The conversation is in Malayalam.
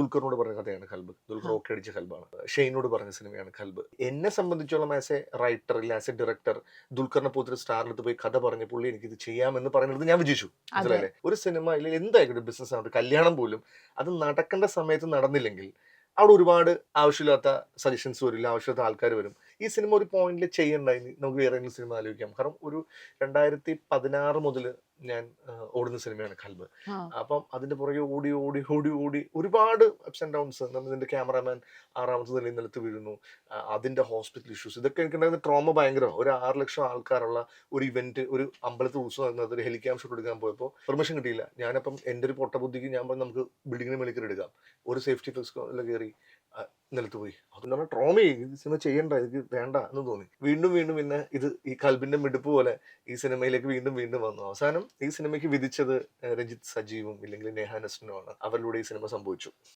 ദുൽഖറിനോട് പറഞ്ഞ കഥയാണ് ഖൽബ്. ദുൽഖർ ഓക്കെ അടിച്ച ഖൽബാണ്. ഷെയ്നോട് പറഞ്ഞ സിനിമയാണ് ഖൽബ്. എന്നെ സംബന്ധിച്ചോളം ആസ് എ റൈറ്റർ ഇല്ല ആസ് എ ഡയറക്ടർ ദുൽഖറിനെ പോലത്തെ സ്റ്റാറിലെടുത്ത് പോയി കഥ പറഞ്ഞ പുള്ളി എനിക്ക് ഇത് ചെയ്യാമെന്ന് പറയുന്നത് ഞാൻ വിജയിച്ചു. മനസ്സിലായില്ലേ? ഒരു സിനിമ അല്ലെങ്കിൽ എന്തായിക്കോട്ടെ ബിസിനസ് ആണ്? കല്യാണം പോലും അത് നടക്കേണ്ട സമയത്ത് നടന്നില്ലെങ്കിൽ അവിടെ ഒരുപാട് ആവശ്യമില്ലാത്ത സജഷൻസ് വരില്ല ആവശ്യമില്ലാത്ത ആൾക്കാർ വരും. ഈ സിനിമ ഒരു പോയിന്റിൽ ചെയ്യണ്ടായി. നമുക്ക് വേറെ ഏതെങ്കിലും സിനിമ ആലോചിക്കാം. കാരണം ഒരു രണ്ടായിരത്തി പതിനാറ് മുതൽ ഞാൻ ഓടുന്ന സിനിമയാണ് കൽബ്. അപ്പം അതിന്റെ പുറകെ ഓടി ഓടി ഓടി ഓടി ഒരുപാട് അപ്സ് ആൻഡ് ഡൗൺസ് ഇതിന്റെ ക്യാമറാമാൻ ആറാമത്തെ നിലയിൽ നിലത്ത് വീഴുന്നു. അതിന്റെ ഹോസ്പിറ്റൽ ഇഷ്യൂസ് ഇതൊക്കെ എനിക്കുണ്ടായിരുന്ന ട്രോമ ഭയങ്കര ഒരു ആറ് ലക്ഷം ആൾക്കാരുള്ള ഒരു ഇവന്റ് ഒരു അമ്പലത്തിൽ ഉത്സവം നടന്നത് ഒരു ഹെലിക്യാം ഷൂട്ട് എടുക്കാൻ പോയപ്പോൾ പെർമിഷൻ കിട്ടിയില്ല. ഞാനപ്പം എന്റെ ഒരു പൊട്ട ബുദ്ധിക്ക് ഞാൻ പറഞ്ഞു നമുക്ക് ബിൽഡിങ്ങിന് മേളിക്കൽ എടുക്കാം. ഒരു സേഫ്റ്റി ഫിക്സ് കയറി നിലത്ത് പോയി. അതെന്ന് പറഞ്ഞാൽ ട്രോമ ഇത് സിനിമ ചെയ്യണ്ട എനിക്ക് വേണ്ട എന്ന് തോന്നി. വീണ്ടും വീണ്ടും പിന്നെ ഇത് ഈ കൽബിന്റെ മിടുപ്പ് പോലെ ഈ സിനിമയിലേക്ക് വീണ്ടും വീണ്ടും വന്നു. അവസാനം ഈ സിനിമയ്ക്ക് വിധിച്ചത് രഞ്ജിത്ത് സജീവും ഇല്ലെങ്കിൽ നേഹാനസ്റ്റിനുമാണ് അവരിലൂടെ ഈ സിനിമ സംഭവിച്ചു.